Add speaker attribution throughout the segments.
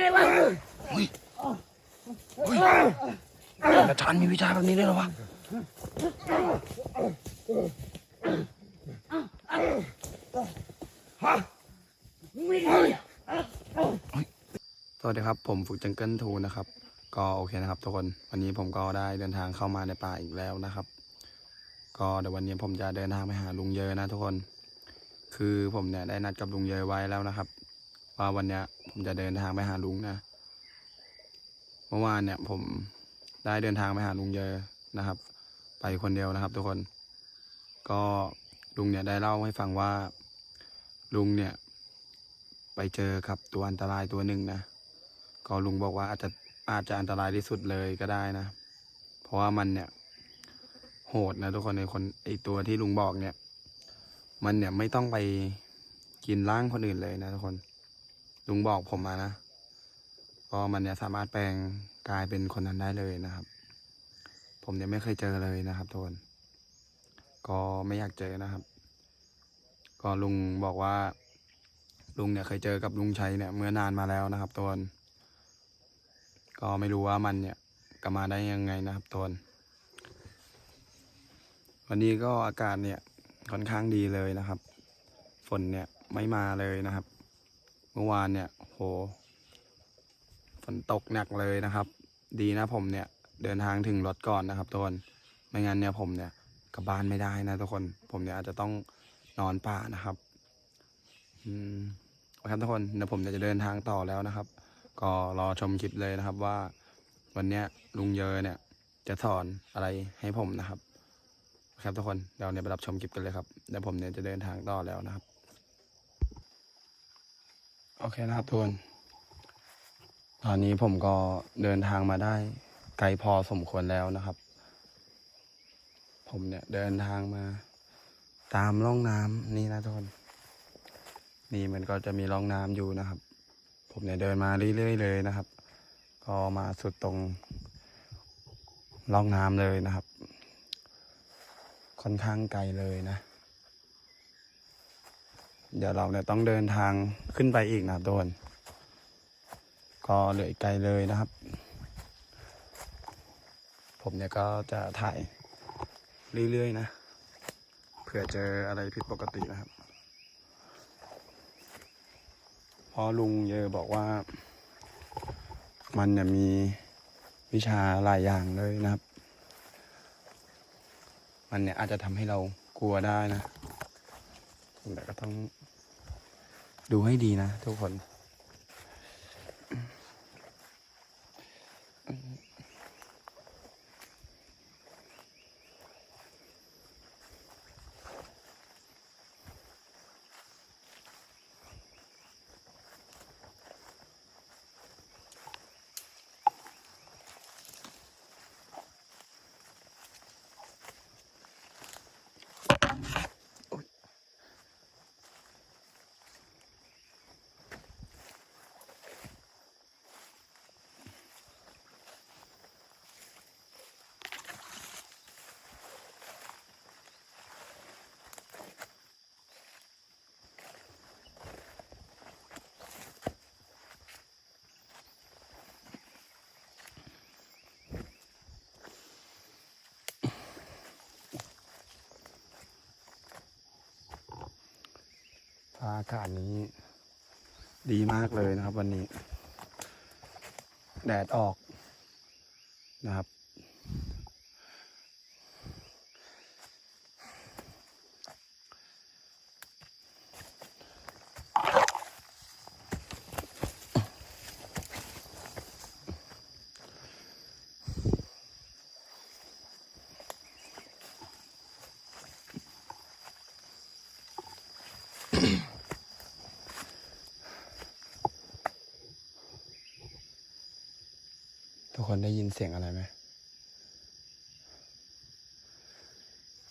Speaker 1: เลยวะ
Speaker 2: อาจารย์มีวิชาแบบนี้ด้วยเหรอวะ
Speaker 1: มึงไม่ดีอะ
Speaker 2: สวัสดีครับ ผมฝึกจังเกิลทูนะครับ ก็โอเคนะครับทุกคน วันนี้ผมก็ได้เดินทางเข้ามาในป่าอีกแล้วนะครับ ก็เดี๋ยววันนี้ผมจะเดินทางไปหาลุงเยอะนะทุกคน คือผมเนี่ยได้นัดกับลุงเยอะไว้แล้วนะครับ ว่าวันเนี้ย ผมจะเดินทางไปหาลุงนะ เมื่อวานเนี่ย ผมได้เดินทางไปหาลุงเยอะนะครับ ไปคนเดียวนะครับ ทุกคน ก็ลุงเนี่ยได้เล่าให้ฟังว่า ลุงเนี่ย ไปเจอกับตัวอันตรายตัวหนึ่งนะ ก็ลุงบอกว่าอาจจะอาจจะอันตรายที่สุดเลยก็ได้นะ เพราะว่ามันเนี่ย โหดนะทุกคนในคนไอตัวที่ลุงบอกเนี่ย มันเนี่ยไม่ต้องไปกินร่างคนอื่นเลยนะทุกคน ลุงบอกผมมานะก็มันเนี่ยสามารถแปลงกลายเป็นคนนั้นได้เลยนะครับ ผมเนี่ยไม่เคยเจอเลยนะครับทุกคนก็ไม่อยากเจอนะครับ ก็ลุงบอกว่า ลุงเนี่ยเคยเจอกับลุงชัยเนี่ยเมื่อนานมาแล้วนะครับตวนก็ไม่รู้ว่ามันเนี่ยกลับมาได้ยังไงนะครับตวนวันนี้ก็อากาศเนี่ยค่อนข้างดีเลยนะครับ ฝนเนี่ยไม่มาเลยนะครับ เมื่อวานเนี่ยโหฝนตกหนักเลยนะครับ ดีนะผมเนี่ย เดินทางถึงรถก่อนนะครับตวนไม่งั้นเนี่ยผมเนี่ยกลับบ้านไม่ได้นะทุกคน ผมเนี่ยอาจจะต้องนอนป่านะครับ อืมครับทุกคนเดี๋ยวผมจะเดินทางต่อแล้วนะครับ ก็รอชมคลิปเลยนะครับว่า วันเนี้ยลุงเยอเนี่ย จะสอนอะไรให้ผมนะครับคครับทุกคนเดี๋ยวเนี่ยไปรับชมคลิปกันเลยครับเดี๋ยวผมเนี่ยจะเดินทางต่อแล้วนะครับ โอเคนะครับทุกคนตอนนี้ผมก็เดินทางมาได้ไกลพอสมควรแล้วนะครับ ผมเนี่ยเดินทางมา ตามร่องน้ำนี่นะทุกคนนี่มันก็จะมีร่องน้ำอยู่นะครับ ผมเนี่ยเดินมาเรื่อยๆเลยนะครับ ก็มาสุดตรงร่องน้ำเลยนะครับ ค่อนข้างไกลเลยนะ เดี๋ยวเราเนี่ยต้องเดินทางขึ้นไปอีกนะโดนก็เหลือไกลเลยนะครับ ผมเนี่ยก็จะถ่ายเรื่อยๆนะเผื่อเจออะไรผิดปกตินะครับเพราะลุงเยอบอกว่า มันเนี่ยมีวิชาหลายอย่างเลยนะครับ มันเนี่ยอาจจะทำให้เรากลัวได้นะแต่ก็ต้อง ดูให้ดีนะทุกคน อากาศนี้ ดีมากเลยนะครับ วันนี้ แดดออกนะครับ ทุกคนได้ยินเสียงอะไรไหม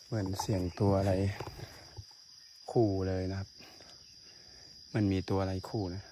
Speaker 2: เหมือนเสียงตัวอะไรขู่เลยนะครับ มันมีตัวอะไรขู่นะ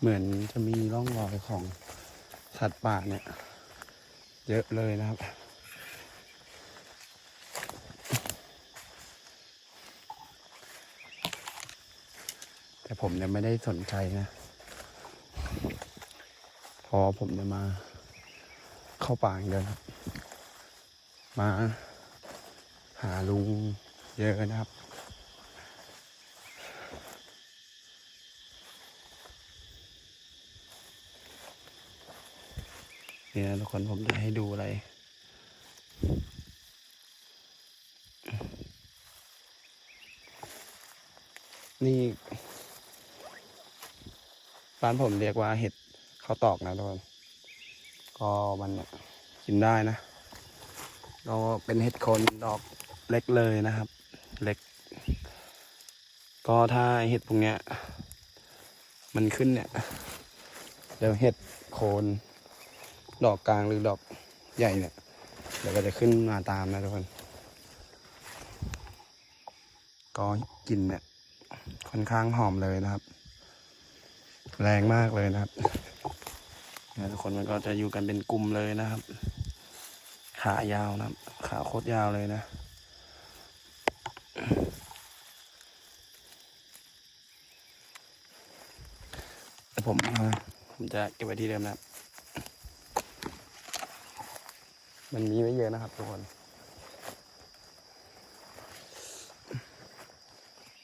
Speaker 2: เหมือนจะมีร่องรอยของสัตว์ป่าเนี่ย เยอะเลยนะครับแต่ผมเนี่ยไม่ได้สนใจนะ พอผมเนี่ยมาเข้าป่าอย่างเดินมาหาลุงเยอะนะครับ นี่นะทุกคนผมจะให้ดูอะไร นี่บ้านผมเรียกว่าเห็ดข้าวตอกนะทุกคนก็มันกินได้นะก็เป็นเห็ดโคนดอกเล็กเลยนะครับ เล็ก ก็ถ้าเห็ดพวกเนี้ย มันขึ้นเนี่ยเดี๋ยวเห็ดโคน ดอกกลางหรือดอกใหญ่เนี่ยเดี๋ยวก็จะขึ้นมาตามนะทุกคน ก็กลิ่นเนี่ยค่อนข้างหอมเลยนะครับ แรงมากเลยนะครับทุกคนมันก็จะอยู่กันเป็นกลุ่มเลยนะครับ ขายาวนะครับ ขาโคตรยาวเลยนะแต่ผมผมจะเก็บไว้ที่เดิมนะครับ มันมีไม่เยอะนะครับทุกคน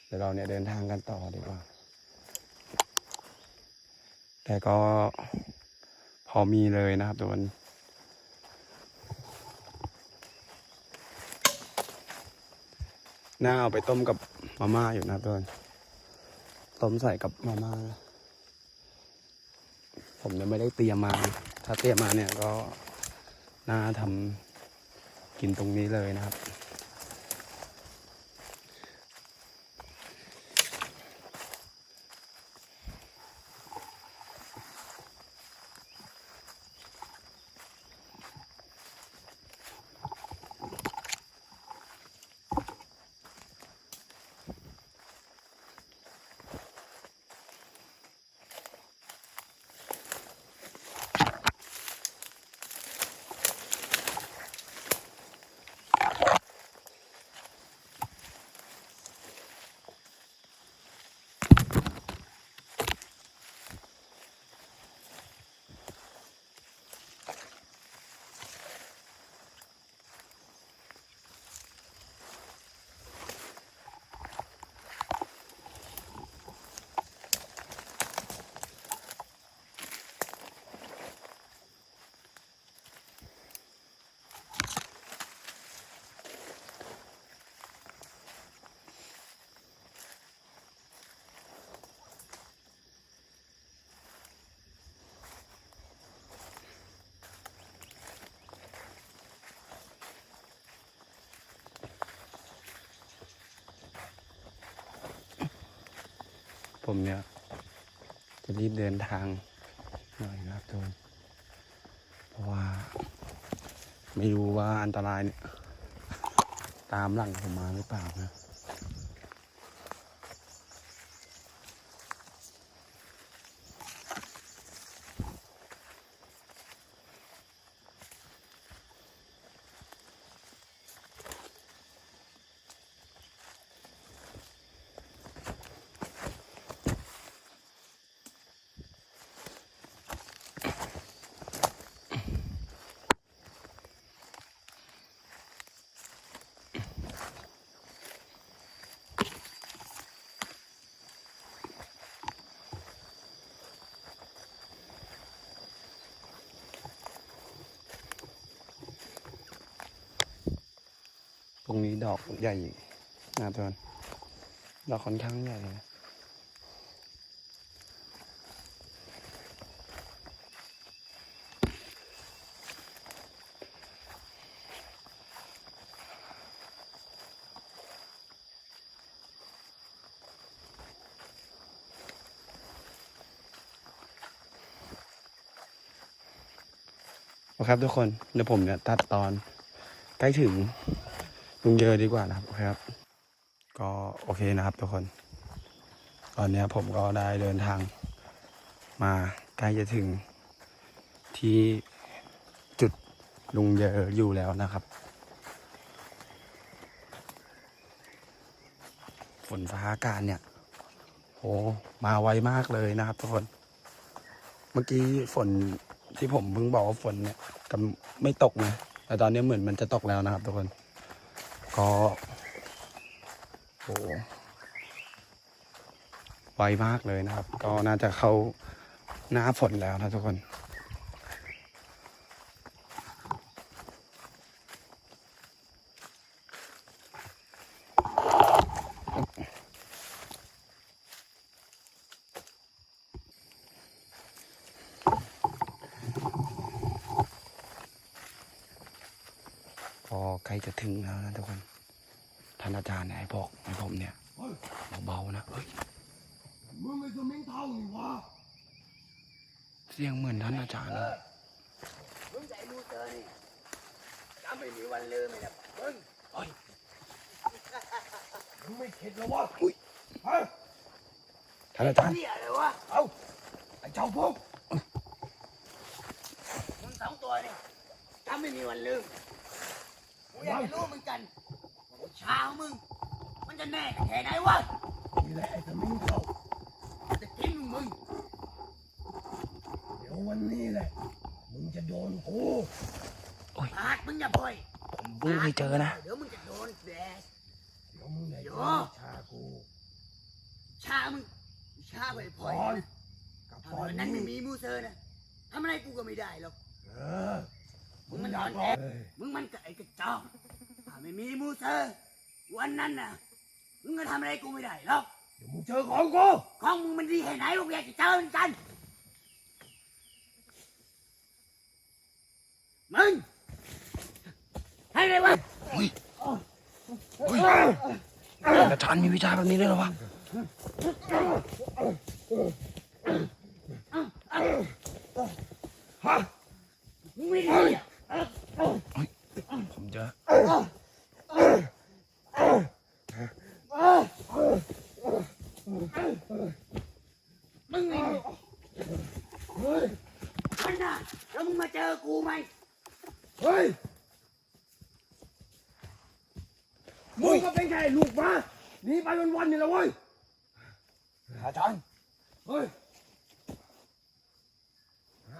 Speaker 2: เดี๋ยวเราเนี่ยเดินทางกันต่อดีกว่า แต่ก็พอมีเลยนะครับทุกคนน่าเอาไปต้มกับมาม่าอยู่นะครับทุกคนต้มใส่กับมาม่า ผมเนี่ยไม่ได้เตรียมมา ถ้าเตรียมมาเนี่ยก็ น่าทำกินตรงนี้เลยนะครับ ผมเนี่ย จะรีบเดินทางหน่อยนะครับทุกคนเพราะว่า ไม่รู้ว่าอันตรายเนี่ย ตามหลังผมมาหรือเปล่านะ ตรงนี้ดอกใหญ่นะทุกคนดอกค่อนข้างใหญ่นะคครับทุกคน เดี๋ยวผมเนี่ยตัดตอนใกล้ถึง ลุงเยอะดีกว่านะครับโอเคครับ ก็โอเคนะครับทุกคน ตอนนี้ผมก็ได้เดินทาง มาใกล้จะถึงที่จุดลุงเยออยู่แล้วนะครับ ฝนฟ้าอากาศเนี่ยโหมาไวมากเลยนะครับทุกคน เมื่อกี้ฝนที่ผมเพิ่งบอกว่าฝนเนี่ยกำไม่ตกนะแต่ตอนนี้เหมือนมันจะตกแล้วนะครับทุกคน ก็โหไวมากเลยนะครับ ก็น่าจะเข้าหน้าฝนแล้วนะทุกคน ก็ใกล้จะถึงแล้วนะทุกคน ท่านอาจารย์เนี่ยให้บอกให้ผมเนี่ย
Speaker 3: เฮ้ย
Speaker 2: เบาๆนะ เฮ้ย
Speaker 3: มึงไอ้สมิงเท่านี่วะ
Speaker 2: เสียงเหมือ นท่านอาจารย์เลย
Speaker 1: มึงใจมูเตอร์นี่จำไม่มีวันลืมเลยนะมึง
Speaker 2: เฮ้ย
Speaker 3: มึงไม่เข็ดแล้ววะอุ้ยฮะ
Speaker 2: ท่านอาจารย์
Speaker 1: เหี้ยเลยวะ
Speaker 3: เอาไอ้เจ้าพวก
Speaker 1: มึงสองตัวนี่จำไม่มีวันลืมกูอยากจะรู้เหมือนกันว่าวิชาของมึง มันจะแน่แค่ไหนวะ
Speaker 3: นี่แหละไอ้สมิงเท่า
Speaker 1: จะกินมึง
Speaker 3: เดี๋ย ววันนี้แหละ มึงจะโดนกู
Speaker 1: ปากมึงอย่าพ่อย
Speaker 2: ผมเพิ่งเคยเจอนะ
Speaker 1: เดี๋ยวมึงจะโดนแดด
Speaker 3: เดี๋ยวมึงได้
Speaker 1: โย
Speaker 3: เจอวิชากู
Speaker 1: ชามึงชาไปพ่
Speaker 3: ก่
Speaker 1: อย
Speaker 3: อนกับ
Speaker 1: ถ้า
Speaker 3: ตอน
Speaker 1: วันนั้น
Speaker 3: นี้
Speaker 1: ไม่มีมูเซอร์นะทำอะไรกูก็ไม่ได้หรอก
Speaker 3: เออ
Speaker 1: มึงมัน
Speaker 3: อยาก
Speaker 1: อ่อนแอ
Speaker 3: เอ้ย
Speaker 1: มึงมันกับไอ้กระจอกถ้าไม่มีมูเซอร์ วันนั้นน่ะ มึงก็ทำอะไรกูไม่ได้หรอก
Speaker 3: เดี๋ยวมึงเจอของกู
Speaker 1: ของมึงมันดีแค่ไหนกูอยากจะเจอเหมือนกัน มึงให้เลยวะ
Speaker 2: ท่านอาจารย์มีวิชาแบบนี้ด้วยเหรอวะ
Speaker 3: ฮะ
Speaker 1: มึงไม่ดีอะ
Speaker 2: ผมเจอ
Speaker 1: มึงไง
Speaker 3: เฮ้ย
Speaker 1: มันน่ะแล้วมึงมาเจอกูไหม
Speaker 3: เฮ้ยมึงก็เป็นแค่ลูกหมาหนีไปวันๆนี่แหละเว้ย
Speaker 2: อาจารย์
Speaker 3: เฮ้ย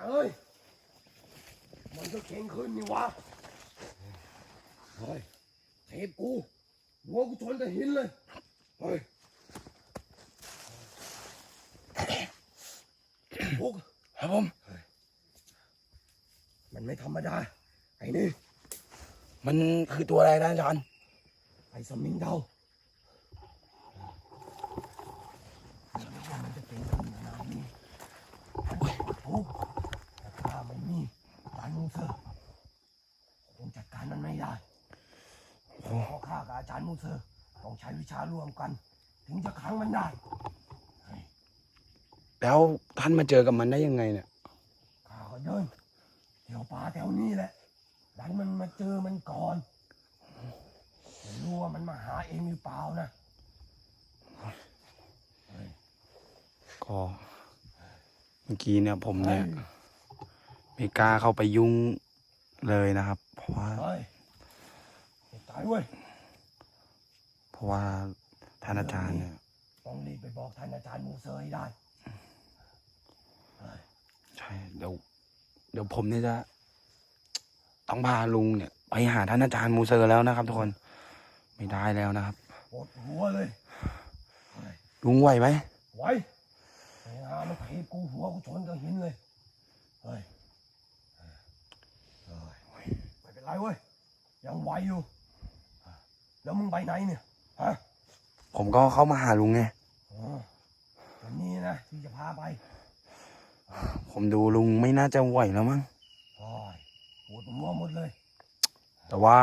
Speaker 3: เฮ้ยมันก็เก่งขึ้นนี่วะเฮ้ยเทปกูหัวกูชนแต่หินเลยเฮ้ยพวก
Speaker 2: ครับผม
Speaker 3: มันไม่ธรรมดา ไอ้นี่
Speaker 2: มันคือตัวอะไรนะอาจารย์
Speaker 3: ไอ้สมิงเดาฉันไม่ว่ามันจะเป็นขนาดนี้โอ้ยโอ้แต่ถ้าไม่มีการมูเซอร์คงจัดการมันไม่ได้เพราะข้ากับอาจารย์มูเซอร์ต้องใช้วิชาร่วมกัน ถึงจะขังมันได้
Speaker 2: แล้วท่านมาเจอกับมันได้ยังไงเนี่ย
Speaker 3: ข้าก็เดินเที่ยวป่าแถวนี้แหละ ดันมันมาเจอมันก่อนไม่รู้ว่ามันมาหาเองหรือเปล่านะ
Speaker 2: ก็เมื่อกี้เนี่ยผมเนี่ยไม่กล้าเข้าไปยุ่งเลยนะครับ เพราะว่า
Speaker 3: เฮ้ยเฮ้ยตายเว้ย
Speaker 2: เพราะว่าท่านอาจารย์เนี่ย
Speaker 3: ต้องรีบไปบอกท่านอาจารย์มูเซอร์ให้ได้
Speaker 2: ใช่เดี๋ยวเดี๋ยวผมเนี่ยจะ ต้องพาลุงเนี่ยไปหาท่านอาจารย์มูเซอร์แล้วนะครับ ทุกคนไม่ได้แล้วนะครับ
Speaker 3: ปวดหัวเลยเฮ้ย
Speaker 2: ลุงไหวไหม
Speaker 3: ไว้ไอ้หามันถีบกูหัวกูชนกับหินเลยเฮ้ยเฮ้ยไม่เป็นไรเว้ยยังไหวอยู่ แล้วมึงไปไหนเนี่ยฮะ
Speaker 2: ผมก็เข้ามาหาลุงไง
Speaker 3: อ๋อวันนี้นะที่จะพาไป
Speaker 2: ผมดูลุงไม่น่าจะไหวแล้วมั้ง
Speaker 3: โอ้ย ปวดหัวหมดเลย
Speaker 2: แต่ว่า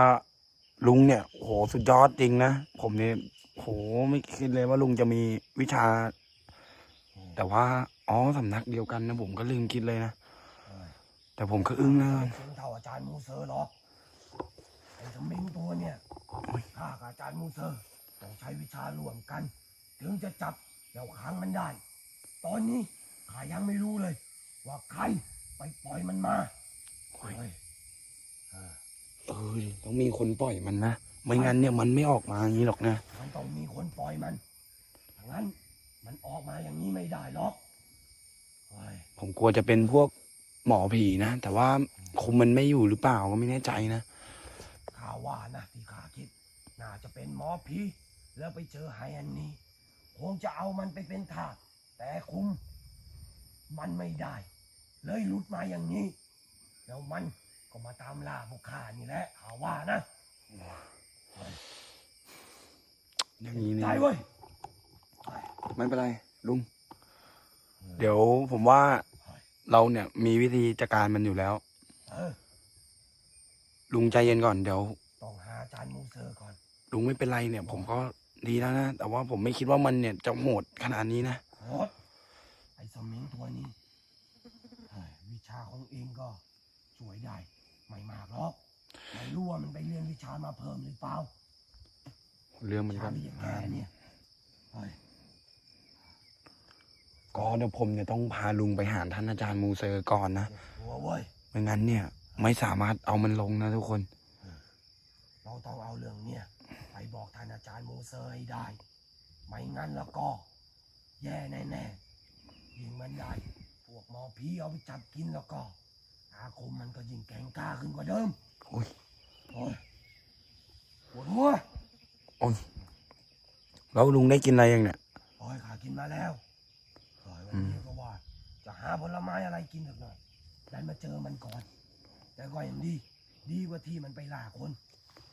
Speaker 2: ลุงเนี่ยโหสุดยอดจริงนะ ผมเนี่ยโหไม่คิดเลยว่าลุงจะมีวิชา แต่ว่าอ๋อสำนักเดียวกันนะผมก็ลืมคิดเลยนะ
Speaker 3: เฮ้ย
Speaker 2: แต่ผมก็อึ้งนะ
Speaker 3: ไม่ถึงเท่าอาจารย์มูเซอร์หรอกไอ้สมิงตัวเนี่ยข้ากับอาจารย์มูเซอร์ต้องใช้วิชาร่วมกัน ถึงจะจับแล้วขังมันได้ ตอนนี้ข้ายังไม่รู้เลย ว่าใครไปปล่อยมันมา
Speaker 2: โอ้ย
Speaker 3: เฮ้ย เออ
Speaker 2: เออดิต้องมีคนปล่อยมันนะไม่งั้นเนี่ยมันไม่ออกมาอย่างนี้หรอกนะ
Speaker 3: มันต้องมีคนปล่อยมันถ้างั้น มันออกมาอย่างนี้ไม่ได้หรอกเฮ้ย
Speaker 2: ผมกลัวจะเป็นพวกหมอผีนะแต่ว่าคุมมันไม่อยู่หรือเปล่าก็ไม่แน่ใจนะ
Speaker 3: ข้าว่านะที่ข้าคิด น่าจะเป็นหมอผีแล้วไปเจอไฮอันนี้ คงจะเอามันไปเป็นทาสแต่คุมมันไม่ได้ เลยหลุดมาอย่างนี้ แล้วมัน ก็มาตามล่าพวกข้านี่แหละข้าว่านะ
Speaker 2: อย่างนี้
Speaker 3: ใจ
Speaker 2: นี่
Speaker 3: เว้ย
Speaker 2: ไม่เป็นไรลุง เดี๋ยวผมว่าเราเนี่ยมีวิธีจัดการมันอยู่แล้ว
Speaker 3: เออ
Speaker 2: ลุงใจเย็นก่อนเดี๋ยว
Speaker 3: ต้องหาอาจารย์มูเซอร์ก่อน
Speaker 2: ลุงไม่เป็นไรเนี่ย ผมก็ดีแล้วนะแต่ว่าผมไม่คิดว่ามันเนี่ยจะโหดขนาดนี้นะ
Speaker 3: โคตรไอ้สมิงตัวนี้เฮ้ยวิชาของเองก็ช่วยได้ ไม่มากหรอกไม่รู้ว่ามันไปเรียนวิชามาเพิ่มหรือเปล่า
Speaker 2: เรื่องมัน
Speaker 3: วิ
Speaker 2: ก็
Speaker 3: ชาที่อย่างแกเนี่ยเฮ้ย
Speaker 2: ก็เดี๋ยวผมเนี่ยต้องพาลุงไปหาท่านอาจารย์มูเซอร์ก่อนนะ
Speaker 3: เจ็บตัวเว้ย
Speaker 2: ไม่งั้นเนี่ย ไม่สามารถเอามันลงนะทุกคน
Speaker 3: เราต้องเอาเรื่องเนี่ยไปบอกท่านอาจารย์มูเซอร์ให้ได้ ไม่งั้นแล้วก็ แย่แน่ๆยิ่งมันได้ พวกหมอผีเอาไปจับกินแล้วก็ อาคมมันก็ยิ่งแข็งกล้าขึ้นกว่าเดิม
Speaker 2: โอ้ย
Speaker 3: โอ้ยปวดหัว
Speaker 2: แล้วลุงได้กินอะไรยังเนี่ย
Speaker 3: โอ้ยข้ากินมาแล้วโอ้ยวันนี้ก็ว่า จะหาผลไม้อะไรกินสักหน่อยดันมาเจอมันก่อน แต่ก็ยังดี ดีกว่าที่มันไปล่าคน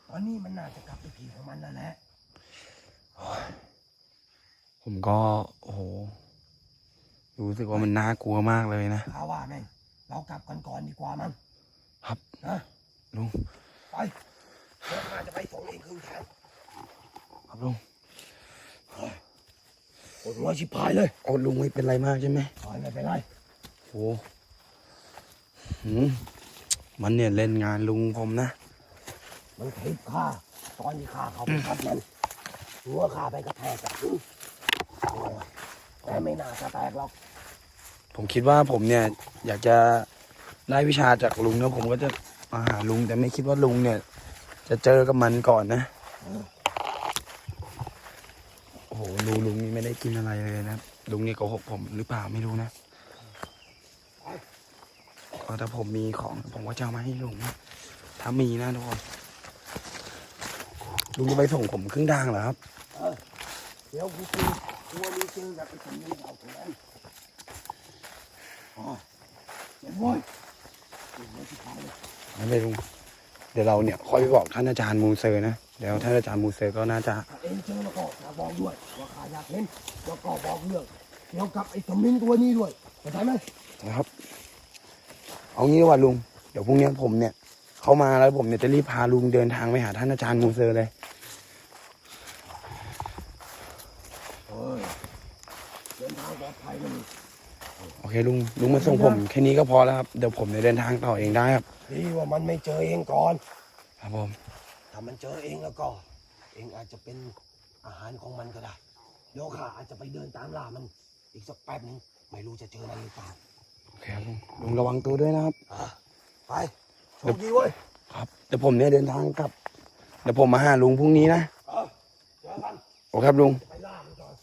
Speaker 3: ตอนนี้มันน่าจะกลับไปที่ของมันแล้วแหละ
Speaker 2: ผมก็ โอ้โห รู้สึกว่ามันน่ากลัวมากเลยนะ
Speaker 3: ข้าว่าแม่ง เรากลับกันก่อนดีกว่ามั้ง
Speaker 2: ครับ
Speaker 3: นะ
Speaker 2: ลุง
Speaker 3: ไปเดี๋ยวข้าจะไปส่งเองครึ่งทาง
Speaker 2: ครับลุง
Speaker 3: ปวดหัวชิบหายเลย
Speaker 2: โอ้ลุงไม่เป็นไรมากใช่ไหม
Speaker 3: โอ้ยไม่เป็นไร
Speaker 2: โอ้หืมมันเนี่ยเล่นงานลุงผมนะ
Speaker 3: มันคลิปข้าตอนที่ข้าเข้าไปทับมันหัวข้าไปกระแทกกับพื้นโอ้ยแต่ไม่น่าจะแตกหรอก
Speaker 2: ผมคิดว่าผมเนี่ยอยากจะได้วิชาจากลุงแล้วผมก็จะมาหาลุง แต่ไม่คิดว่าลุงเนี่ย จะเจอกับมันก่อนนะโอ้โหลุงลุงนี่ไม่ได้กินอะไรเลยนะลุงนี่โกหกผมหรือเปล่าไม่รู้นะก็ถ้าผมมีของผมก็จะเอามาให้ลุงนะถ้ามีนะทุกคนลุงจะไปส่งผมครึ่งทางเหรอครับ
Speaker 3: เดี๋ยวกูซื้อกลัวมีซื้อแบบไปทำนี้เอาตรงนั้นอ๋อ เจ็บเว้ยเจ็บเว้ยชิบหายเลย
Speaker 2: ไม่เป็นไรลุงเดี๋ยวเราเนี่ยค่อยไปบอกท่านอาจารย์มูเซอร์นะเดี๋ยวท่านอาจารย์มูเซอร์ก็น่าจะ
Speaker 3: ถ้าเองเจอแล้วก็อย่าบอกด้วยว่าข้าอยากเห็นแล้วก็บอกเรื่องเกี่ยวกับไอ้สมิงตัวนี้ด้วยเข้าใจไหม
Speaker 2: นะครับ เอางี้ดีกว่าลุงเดี๋ยวพรุ่งนี้ผมเนี่ยเข้ามาแล้วผมเนี่ยจะรีบพาลุงเดินทางไปหาท่านอาจารย์มูเซอร์เลย
Speaker 3: เฮ้ยเดินทางปลอดภัยเลย
Speaker 2: โอเคลุงลุงมาส่งผมแค่นี้ก็พอแล้วครับเดี๋ยวผมเนี่ยเดินทางต่อเองได้ครับ
Speaker 3: ดีว่ามันไม่เจอเองก่อน
Speaker 2: ครับผม
Speaker 3: ถ้ามันเจอเองแล้วก็ เองอาจจะเป็นอาหารของมันก็ได้เดี๋ยวข้าอาจจะไปเดินตามล่ามัน อีกสักแป๊บนึงไม่รู้จะเจอมันหรือเปล่า
Speaker 2: โอเคครับลุงลุงระวังตัวด้วยนะครับ
Speaker 3: อะไปโชคดีเว้ย
Speaker 2: ครับเดี๋ยวผมเนี่ยเดินทางกลับเดี๋ยวผมมาหาลุงพรุ่งนี้นะ
Speaker 3: เออเจอกัน
Speaker 2: โอเคครับลุง
Speaker 3: ไปล่ามันก่อน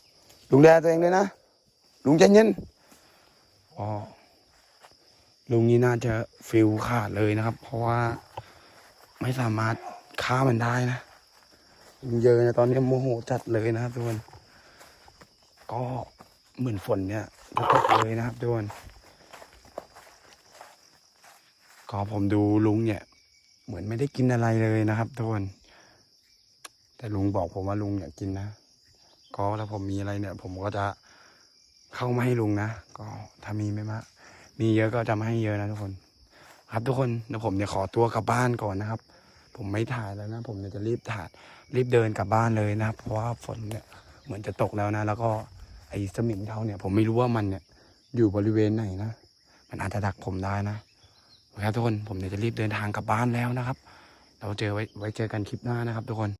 Speaker 2: ลุงดูแลตัวเองด้วยนะลุงใจเย็น ลุงนี่น่าจะฟิลขาดเลยนะครับ เพราะว่าไม่สามารถฆ่ามันได้นะลุงเยอะนะตอนนี้โมโหจัดเลยนะครับทุกคนก็เหมือนฝนเนี่ยจะตกเลยนะครับทุกคนก็ผมดูลุงเนี่ย เหมือนไม่ได้กินอะไรเลยนะครับทุกคนแต่ลุงบอกผมว่าลุงอยากกินนะ ก็ถ้าผมมีอะไรเนี่ย ผมก็จะ เข้ามาให้ลุงนะ ก็ถ้ามีไม่มาก มีเยอะก็จะมาให้เยอะนะทุกคน ครับทุกคนเดี๋ยวผมจะขอตัวกลับบ้านก่อนนะครับ ผมไม่ถ่ายแล้วนะ ผมเนี่ยจะรีบถ่ายรีบเดินกลับบ้านเลยนะครับ เพราะว่าฝนเนี่ยเหมือนจะตกแล้วนะ แล้วก็ไอ้สมิงเทาเนี่ย ผมไม่รู้ว่ามันเนี่ย อยู่บริเวณไหนนะ มันอาจจะดักผมได้นะโอเคครับทุกคนผมเนี่ยจะรีบเดินทางกลับบ้านแล้วนะครับ เราเจอไว้ไว้เจอกันคลิปหน้านะครับทุกคน